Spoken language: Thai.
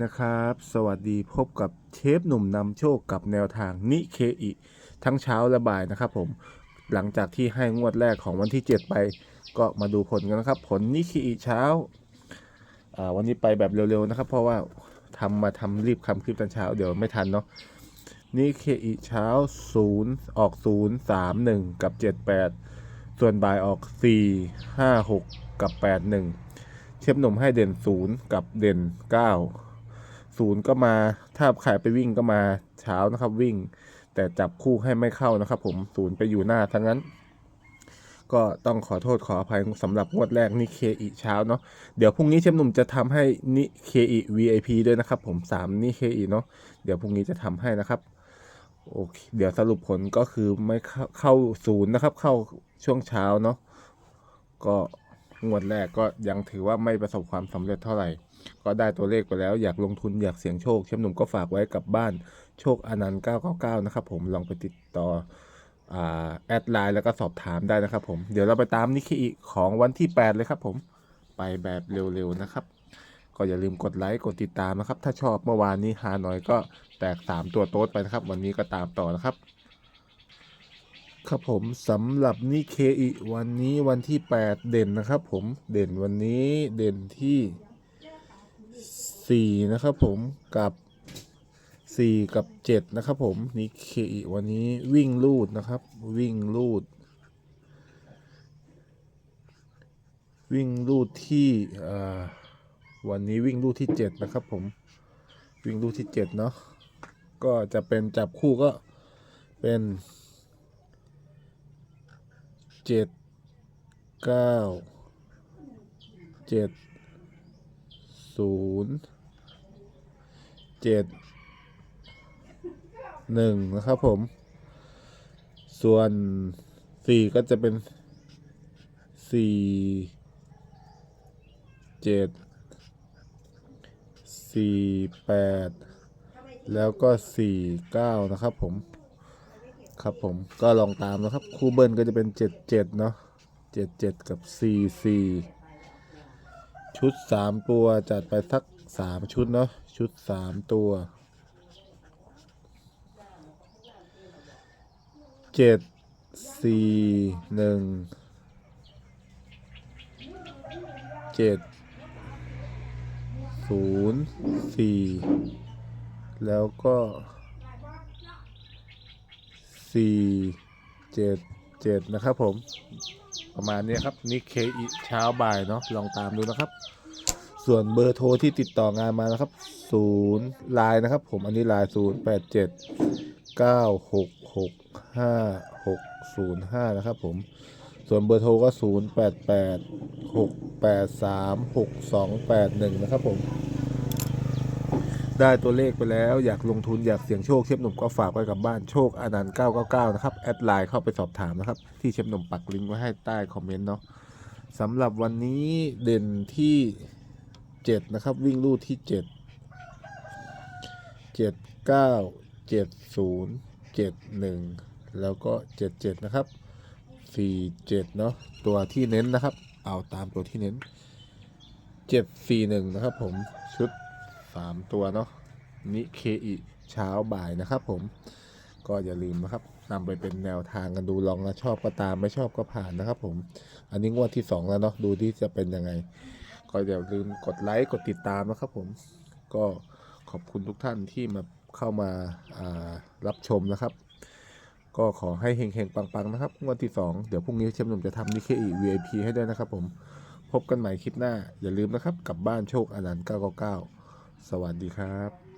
นะครับ สวัสดีพบกับเชฟหนุ่มนำโชคกับแนวทางนิเคอิทั้งเช้าและบ่ายนะครับผมหลังจากที่ให้งวดแรกของวันที่ 7 ไป ก็มาดูผลกันนะครับ ผลนิเคอิเช้าวันนี้ไปแบบเร็วๆนะครับ เพราะว่าทำมาทำรีบคำคลิปตอนเช้าเดี๋ยวไม่ทันเนาะนิเคอิเช้า 0 ออก 0 3 1 กับ 78 ส่วนบ่ายออก 4 5 6 กับ 81 เชฟหนุ่มให้เด่น 0 กับเด่น 9 ศูนย์ก็มาถ้าใครไปวิ่งก็มาเช้านะครับวิ่ง แต่จับคู่ให้ไม่เข้านะครับ ผมศูนย์ไปอยู่หน้าทั้งนั้น ก็ต้องขอโทษขออภัยสำหรับงวดแรกนี่เคอีเช้าเนาะเดี๋ยวพรุ่งนี้เชฟหนุ่มจะทำให้นี่เคอี VIP ด้วยนะครับ ผมสามนี่เคอีเนาะเดี๋ยวพรุ่งนี้จะทำให้นะครับโอเคเดี๋ยวสรุปผลก็คือไม่เข้าเข้าศูนย์นะครับ เข้าช่วงเช้าเนาะก็ งวดแรกก็ยังถือว่าไม่ประสบความสำเร็จเท่าไหร่ ก็ได้ตัวเลขไปแล้วอยากลงทุนอยากเสี่ยงโชคเชฟหนุ่มก็ฝากไว้กับบ้านโชคอนันต์999 นะครับผมลองไปติดต่ออ่าแอดไลน์แล้วก็สอบถามได้นะครับผมเดี๋ยวเราไปตามนิเคอิของวันที่ 8 เลยครับผมไปแบบเร็วๆนะครับก็อย่าลืมกดไลค์กดติดตามนะครับ ถ้าชอบเมื่อวานนี้หาหน่อยก็แตก 3 ตัวโต๊ดไปนะครับ วันนี้ก็ตามต่อนะครับ ครับผมสำหรับนิเคอิวันนี้วันที่ 8 เด่นนะครับผมเด่นวันนี้เด่นที่สี่นะครับผมกับสี่กับเจ็ดนะครับผมนี่เคอีวันนี้วิ่งลูดนะครับ วิ่งลูด วิ่งลูดที่วันนี้วิ่งลูดที่เจ็ดนะครับผมวิ่งลูดที่เจ็ดเนาะก็จะเป็นจับคู่ก็เป็น เจ็ดเก้าเจ็ดศูนย์เจ็ดหนึ่งนะครับผม ส่วนสี่ก็จะเป็นสี่เจ็ดสี่แปดแล้วก็สี่เก้านะครับผม ครับผมก็ลองตามนะครับ คู่เบิ้ลก็จะเป็นเจ็ดเจ็ดเนาะเจ็ดเจ็ดกับสี่สี่ชุดสามตัวจัดไปสักสามชุดเนาะชุดสามตัวเจ็ดสี่หนึ่งเจ็ดศูนย์สี่แล้วก็ สี่เจ็ดเจ็ดนะครับผม ประมาณนี้ครับนี่เคอีเช้าบ่ายเนาะลองตามดูนะครับ ส่วนเบอร์โทรที่ติดต่องานมานะครับศูนย์ลน์นะครับ ผมอันนี้ลน์ศูนย์แปดเจ็ดเก้าหกหกห้าหกศูนย์ห้านะครับผมส่วนเบอร์โทรก็ศูนย์แปดแปดหกแปดสามหกสองแปดหนึ่งนะครับผม ได้ตัวเลขไปแล้ว อยากลงทุนอยากเสี่ยงโชคเชฟหนุ่มก็ฝากไว้กับบ้านโชคอนันต์999 นะครับ แอดไลน์เข้าไปสอบถามนะครับ ที่เชฟหนุ่มปักลิงก์ไว้ให้ใต้คอมเมนต์เนาะสำหรับวันนี้เด่นที่ 7 นะครับ วิ่งลู่ที่ 7 7 9 7 0 7 1 แล้วก็ 77 นะครับ 47 เนาะตัวที่เน้นนะครับ เอาตามตัวที่เน้น 741 นะครับผมชุด สามตัวเนาะนิเคอิเช้าบ่ายนะครับ ผม ก็อย่าลืมนะครับนำไปเป็นแนวทางกันดูลองนะชอบก็ตามไม่ชอบก็ผ่านนะครับ ผม อันนี้งวดที่สองแล้วเนาะดูที่จะเป็นยังไง ก็อย่าลืมกดไลค์กดติดตามนะครับ ผม ก็ขอบคุณทุกท่านที่มาเข้ามาารับชมนะครับ ก็ขอให้เฮงๆ ปังๆ นะครับงวดที่สองเดี๋ยวพรุ่งนี้เชมหนุ่มจะทำนิเคอิ VIP ให้ด้วยนะครับ ผมพบกันใหม่คลิปหน้าอย่าลืมนะครับกลับบ้านโชคอนันต์999 สวัสดีครับ